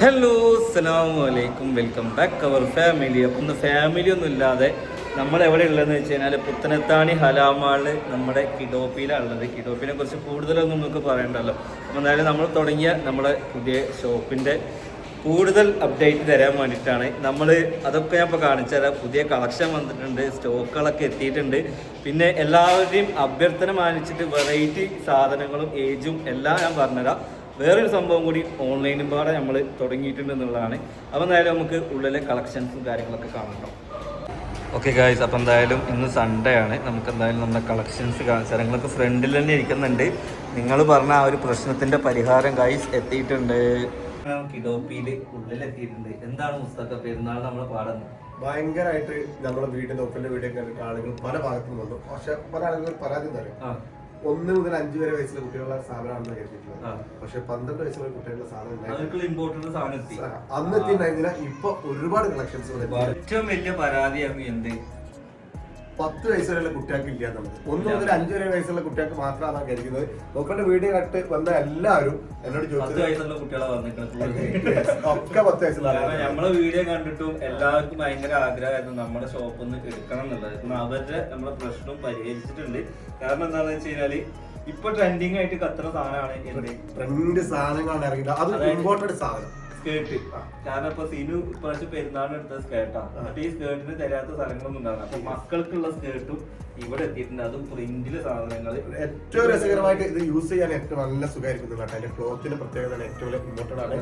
Hello അസ്സാം വലൈക്കും welcome back അവർ family അപ്പം ഇന്ന് ഫാമിലി ഒന്നും ഇല്ലാതെ നമ്മൾ എവിടെ ഉള്ളതെന്ന് വെച്ച് കഴിഞ്ഞാൽ പുത്തനത്താണി ഹലാമാൾ നമ്മുടെ കിഡോപ്പിയിലാണ് ഉള്ളത് കിഡോപ്പിനെ കുറിച്ച് കൂടുതലൊന്നും നമുക്ക് പറയണ്ടല്ലോ. അപ്പം എന്തായാലും നമ്മൾ തുടങ്ങിയ നമ്മുടെ പുതിയ ഷോപ്പിന്റെ കൂടുതൽ അപ്ഡേറ്റ് തരാൻ വേണ്ടിയിട്ടാണ്. നമ്മൾ അതൊക്കെ ഞാൻ ഇപ്പോൾ കാണിച്ചു പുതിയ കളക്ഷൻ വന്നിട്ടുണ്ട് സ്റ്റോക്കുകളൊക്കെ എത്തിയിട്ടുണ്ട്. പിന്നെ എല്ലാവരുടെയും അഭ്യർത്ഥന മാനിച്ചിട്ട് വെറൈറ്റി സാധനങ്ങളും ഏജും എല്ലാം ഞാൻ പറഞ്ഞുതരാം. വേറൊരു സംഭവം കൂടി ഓൺലൈനും പാടെ നമ്മൾ തുടങ്ങിയിട്ടുണ്ട് എന്നുള്ളതാണ് അപ്പോൾ എന്തായാലും നമുക്ക് ഉള്ളിലെ കളക്ഷൻസും കാര്യങ്ങളൊക്കെ കാണണം ഓക്കെ ഗായ്സ് അപ്പോൾ എന്തായാലും ഇന്ന് സൺഡേ ആണ്. നമുക്ക് എന്തായാലും നമ്മുടെ കളക്ഷൻസ് കാണിച്ചാൽ ഫ്രണ്ടിൽ തന്നെ ഇരിക്കുന്നുണ്ട്. നിങ്ങൾ പറഞ്ഞ ആ ഒരു പ്രശ്നത്തിന്റെ പരിഹാരം ഗായ്സ് എത്തിയിട്ടുണ്ട്. കിഡോപ്പിയിൽ ഉള്ളിലെത്തിയിട്ടുണ്ട് എന്താണ് പുസ്തക പെരുന്നാൾ നമ്മൾ പാടുന്നത്? ഭയങ്കരമായിട്ട് നമ്മുടെ വീടിന്റെ ഒപ്പന്റെ വീടൊക്കെ ആളുകൾ പല ഭാഗത്തു നിന്നുണ്ട് പക്ഷെ പല ആളുകൾ പരാതി തരും ഒന്ന് മുതൽ അഞ്ചു വരെ വയസ്സിലെ കുട്ടികളുടെ സാധനമാണെന്ന് കേട്ടിട്ടുള്ളത്. പക്ഷെ പന്ത്രണ്ട് വയസ്സുള്ള കുട്ടികളുടെ സാധനം അന്നത്തെ അന്ന് ഇപ്പൊ ഒരുപാട് കളക്ഷൻസ് ഏറ്റവും വലിയ പരാതിയാണ് എന്ത്? പത്ത് വയസ്സുള്ള വരെയുള്ള കുട്ടികൾക്ക് ഇല്ല എന്നുള്ളത്. ഒന്ന് മുതൽ അഞ്ചു വരെ വയസ്സുള്ള കുട്ടികൾക്ക് മാത്രമാണ് കരുതുന്നത് ഒപ്പന്റെ വീഡിയോ കട്ട് വന്ന എല്ലാവരും എന്നോട് പത്ത് ചോദിച്ചത് വയസ്സുള്ള കുട്ടികളെ ഒക്കെ പത്ത് വയസ്സുള്ള കാരണം. നമ്മളെ വീഡിയോ കണ്ടിട്ടും എല്ലാവർക്കും ഭയങ്കര ആഗ്രഹമായിരുന്നു നമ്മുടെ ഷോപ്പിൽ നിന്ന് എടുക്കണം എന്നുള്ളത്. അവരുടെ നമ്മളെ പ്രശ്നം പരിഹരിച്ചിട്ടുണ്ട്. കാരണം എന്താണെന്ന് വെച്ച് കഴിഞ്ഞാൽ ഇപ്പൊ ട്രെൻഡിങ് ആയിട്ട് കത്തുന്ന സാധനമാണ് എന്ത്? ട്രെൻഡ് സാധനങ്ങളാണ് ഇറങ്ങിയത് അത് അതായത് ഇമ്പോർട്ടഡ് സാധനം. സ്കേർട്ട് ഇപ്പൊ സിനു ഇപ്രാവശ്യം പെരുന്നാളിന് എടുത്ത സ്കേർട്ടാ എന്നിട്ട് ഈ സ്കേർട്ടിന് തരാത്ത സ്ഥലങ്ങളൊന്നും ഉണ്ടാകും അപ്പൊ മക്കൾക്കുള്ള സ്കേർട്ടും ഇവിടെ എത്തിയിട്ടുണ്ട്. അതും പ്രിന്റിലെ സാധനങ്ങൾ ഏറ്റവും രസകരമായിട്ട് ഇത് യൂസ് ചെയ്യാൻ ഏറ്റവും നല്ല സുഖമായിരിക്കും കേട്ടോ അതിന്റെ ക്ലോത്തിന്റെ പ്രത്യേകത ഏറ്റവും ഇമ്പോർട്ടന്റ് ആണ്.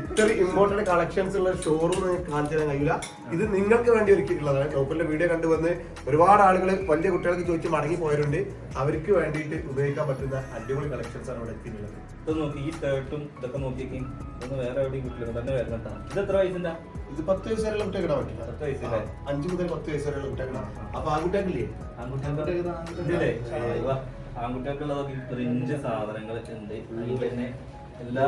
ഇത്ര ഇമ്പോർട്ടന്റ് കളക്ഷൻസ് ഉള്ള ഷോറൂം കാണിച്ചു തരാൻ കഴിയില്ല ഇത് നിങ്ങൾക്ക് വേണ്ടി ഒരുക്കിയിട്ടുള്ളതാണ് ടോപ്പിന്റെ വീഡിയോ കണ്ടുവന്ന് ഒരുപാട് ആളുകൾ വലിയ കുട്ടികൾക്ക് ചോദിച്ച് മടങ്ങി പോയവരുണ്ട്. അവർക്ക് വേണ്ടിയിട്ട് ഉപയോഗിക്കാൻ പറ്റുന്ന അടിപൊളി കളക്ഷൻസ് ആണ് ഇവിടെ എത്തിയിട്ടുള്ളത്. ഇത് നോക്കി ഈ ഷർട്ടും ഇതൊക്കെ നോക്കിയേക്ക്. ഇതൊന്നും വേറെ എവിടെയും കിട്ടില്ല. തന്നെ വരുന്നതാ ഇത് എത്ര വയസ്സിന്റെ? ഇത് പത്ത് വയസ്സ് വരെയുള്ള ഇടാൻ പറ്റില്ല പത്ത് വയസ്സില്ലേ? അഞ്ച് മുതൽ പത്ത് വയസ്സ് വരെയുള്ള കുട്ടികൾ അപ്പൊ ആ കുട്ടികളില്ലേ ഇതില്ലേ ആൺകുട്ടികൾക്കുള്ളതൊക്കെ സാധനങ്ങൾ ഉണ്ട്. അതിൽ തന്നെ എല്ലാ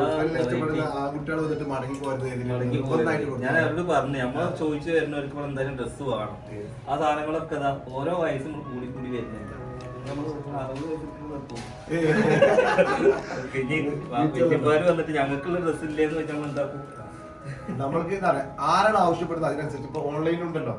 വന്നിട്ട് മടങ്ങി പോയത് മടങ്ങി ഒന്നായിട്ട് ഞാൻ അവരോട് പറഞ്ഞു. നമ്മൾ ചോദിച്ചു വരുന്നവർക്ക് എന്തായാലും ഡ്രസ്സ് വേണം. ആ സാധനങ്ങളൊക്കെ ഓരോ വയസ്സും കൂടി കൂടി വരുന്നുണ്ട്. വന്നിട്ട് ഞങ്ങൾക്കുള്ള ഡ്രസ്സ് ഇല്ലേന്ന് വെച്ചാൽ എന്താക്കും നമ്മൾക്ക് എന്താ പറയാ ആരാണ് ആവശ്യപ്പെടുന്നത് അതിനനുസരിച്ച്? ഇപ്പൊ ഓൺലൈനിൽ ഉണ്ടല്ലോ.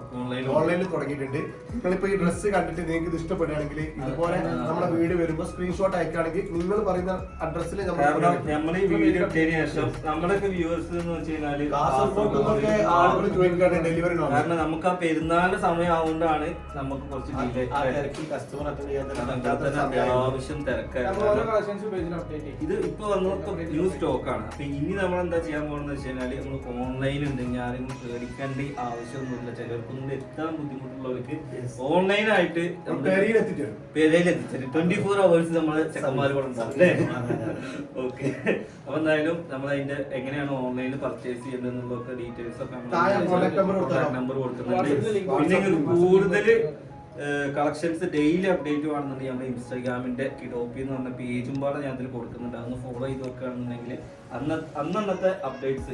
ഓൺലൈനിൽ തുടങ്ങിയിട്ടുണ്ട്. നിങ്ങളിപ്പോ ഈ ഡ്രസ്സ് കണ്ടിട്ട് നിങ്ങൾക്ക് ഇത് ഇഷ്ടപ്പെടുകയാണെങ്കിൽ ഇതുപോലെ നമ്മുടെ വീട് വരുമ്പോ സ്ക്രീൻഷോട്ട് അയക്കുകയാണെങ്കിൽ നിങ്ങൾ പറയുന്ന അഡ്രസ്സിൽ കാരണം നമ്മൾ ഈ വീഡിയോ ശേഷം നമ്മളൊക്കെ വ്യൂവേഴ്സ് എന്ന് വെച്ച് കഴിഞ്ഞാൽ കാസർഗോഡ് ആളുകൾ ചോദിക്കാണ് ഡെലിവറി കാരണം നമുക്ക് ആ പെരുന്നാളിന്റെ സമയം ആവുകൊണ്ടാണ് നമുക്ക് കുറച്ച് അത്യാവശ്യം തിരക്കായിരുന്നു. ഇത് ഇപ്പൊ വന്ന ന്യൂ സ്റ്റോക്കാണ് ആണ്. അപ്പൊ ഇനി നമ്മൾ എന്താ ചെയ്യാൻ പോകുന്നത് വെച്ച് കഴിഞ്ഞാൽ നമ്മൾ ഓൺലൈൻ ഉണ്ടെങ്കിൽ ഞാനും പേടിക്കേണ്ട ആവശ്യമൊന്നുമില്ല. ചിലർക്കൊന്നും എത്താൻ ബുദ്ധിമുട്ടുള്ളവർക്ക് ഓൺലൈൻ ആയിട്ട് പേരയിൽ എത്തിച്ചത് ട്വന്റി ഫോർ അവേഴ്സ് നമ്മൾ ചെക്കന്മാർ കൂടെ അല്ലേ? ഓക്കെ അപ്പൊ എന്തായാലും നമ്മൾ അതിന്റെ എങ്ങനെയാണ് ഓൺലൈനിൽ പർച്ചേസ് ചെയ്യുന്നത് എന്നുള്ളതൊക്കെ ഡീറ്റെയിൽസ് ഒക്കെ? നമ്പർ കൊടുക്കുന്നുണ്ട്. പിന്നെ കൂടുതൽ കളക്ഷൻസ് ഡെയിലി അപ്ഡേറ്റ് വേണമെന്നുണ്ടെങ്കിൽ നമ്മുടെ ഇൻസ്റ്റാഗ്രാമിന്റെ കിഡോപ്പി എന്ന് പറഞ്ഞ പേജും പാടെ ഞാൻ അതിൽ കൊടുക്കുന്നുണ്ട്. അതൊന്ന് ഫോളോ ചെയ്ത് വെക്കുകയാണെന്നുണ്ടെങ്കിൽ അന്ന് അന്നത്തെ അപ്ഡേറ്റ്സ്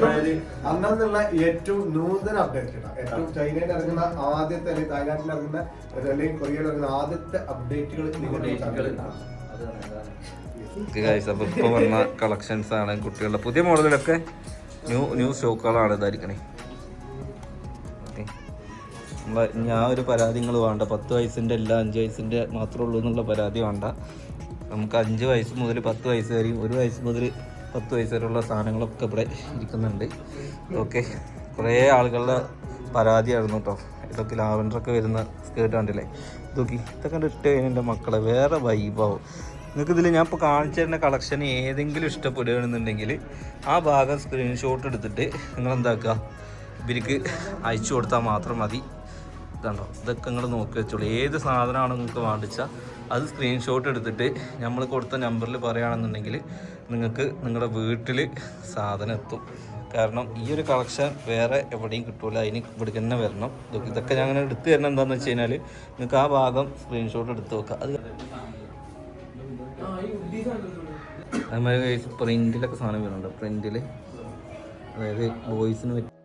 അതായത് അന്നുള്ള ഏറ്റവും നൂതന അപ്ഡേറ്റ് ഏറ്റവും ചൈനയിൽ ഇറങ്ങുന്ന ആദ്യത്തെ അല്ലെങ്കിൽ തായ്ലാന്റിൽ ഇറങ്ങുന്ന അല്ലെങ്കിൽ കൊറിയയിൽ ഇറങ്ങുന്ന ആദ്യത്തെ അപ്ഡേറ്റുകൾ അപ്പോൾ ഇപ്പോൾ വന്ന കളക്ഷൻസ് ആണ് കുട്ടികളുടെ പുതിയ മോഡലിലൊക്കെ ന്യൂ ന്യൂ സ്റ്റോക്കുകളാണ് ഇതായിരിക്കണേ. നമ്മളെ ഞാൻ ഒരു പരാതി നിങ്ങൾ വേണ്ട. പത്ത് വയസ്സിന്റെ അല്ല അഞ്ച് വയസ്സിന്റെ മാത്രമേ ഉള്ളൂ എന്നുള്ള പരാതി വേണ്ട. നമുക്ക് അഞ്ച് വയസ്സ് മുതൽ പത്ത് വയസ്സ് വരെയും ഒരു വയസ്സ് മുതൽ പത്ത് വയസ്സ് വരെയുള്ള സാധനങ്ങളൊക്കെ ഇവിടെ ഇരിക്കുന്നുണ്ട്. ഓക്കെ. കുറേ ആളുകളുടെ പരാതിയായിരുന്നു കേട്ടോ. ഇതൊക്കെ ലാവൻഡറൊക്കെ വരുന്ന സ്കേർട്ട് കണ്ടില്ലേ? ഇതൊക്കെ ഇതൊക്കെ ഇട്ട് കഴിഞ്ഞാൽ എന്റെ മക്കളെ വേറെ വൈബാവും. നിങ്ങൾക്ക് ഇതിൽ ഞാൻ ഇപ്പോൾ കാണിച്ചു തരുന്ന കളക്ഷൻ ഏതെങ്കിലും ഇഷ്ടപ്പെടുകയാണെന്നുണ്ടെങ്കിൽ ആ ഭാഗം സ്ക്രീൻഷോട്ട് എടുത്തിട്ട് നിങ്ങൾ എന്താക്കുക ഇവർക്ക് അയച്ചു കൊടുത്താൽ മാത്രം മതി. ഇതുണ്ടോ ഇതൊക്കെ നിങ്ങൾ നോക്കി വെച്ചോളൂ. ഏത് സാധനമാണ് നിങ്ങൾക്ക് വാങ്ങിച്ചാൽ അത് സ്ക്രീൻഷോട്ട് എടുത്തിട്ട് നമ്മൾ കൊടുത്ത നമ്പറിൽ പറയുകയാണെന്നുണ്ടെങ്കിൽ നിങ്ങൾക്ക് നിങ്ങളുടെ വീട്ടിൽ സാധനം എത്തും. കാരണം ഈ ഒരു കളക്ഷൻ വേറെ എവിടെയും കിട്ടൂല. അതിന് ഇവിടെ തന്നെ വരണം. ഇതൊക്കെ ഇതൊക്കെ ഞാൻ അങ്ങനെ എടുത്തു തരണം എന്താണെന്ന് വെച്ച് കഴിഞ്ഞാൽ നിങ്ങൾക്ക് ആ ഭാഗം സ്ക്രീൻഷോട്ട് എടുത്ത് വെക്കുക അത് അതേമാതിരി പ്രിന്റിലൊക്കെ സാധനം വരുന്നുണ്ട്. പ്രിന്റിൽ അതായത് ബോയ്സിന് പറ്റി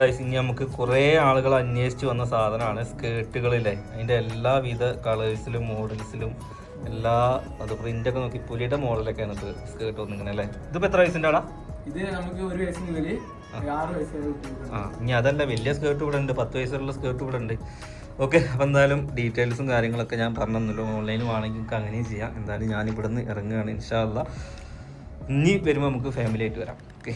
ഇനി നമുക്ക് കുറേ ആളുകൾ അന്വേഷിച്ച് വന്ന സാധനമാണ് സ്കേർട്ടുകളിലെ അതിന്റെ എല്ലാവിധ കളേഴ്സിലും മോഡൽസിലും എല്ലാ അത് ഒക്കെ നോക്കി പുലിയുടെ മോഡലൊക്കെയാണ് ഇത് സ്കേർട്ട് വന്നിങ്ങനെ അല്ലേ? ഇതിപ്പോൾ എത്ര വയസ്സിന്റെ ആടാ ഇത് നമുക്ക് ഒരു വയസ്സ് മുതൽ ആ ഇനി അതല്ല വലിയ സ്കേർട്ട് ഇവിടെ ഉണ്ട്. പത്ത് വയസ്സുള്ള സ്കേർട്ട് ഇവിടെ ഉണ്ട്. ഓക്കെ അപ്പം എന്തായാലും ഡീറ്റെയിൽസും കാര്യങ്ങളൊക്കെ ഞാൻ പറഞ്ഞല്ലോ ഓൺലൈനും ആണെങ്കിൽ നമുക്ക് അങ്ങനെയും ചെയ്യാം. എന്തായാലും ഞാൻ ഇവിടെ നിന്ന് ഇറങ്ങുകയാണ് ഇൻഷാല്ല ഇനി വരുമ്പോൾ നമുക്ക് ഫാമിലി ആയിട്ട് വരാം. ഓക്കെ.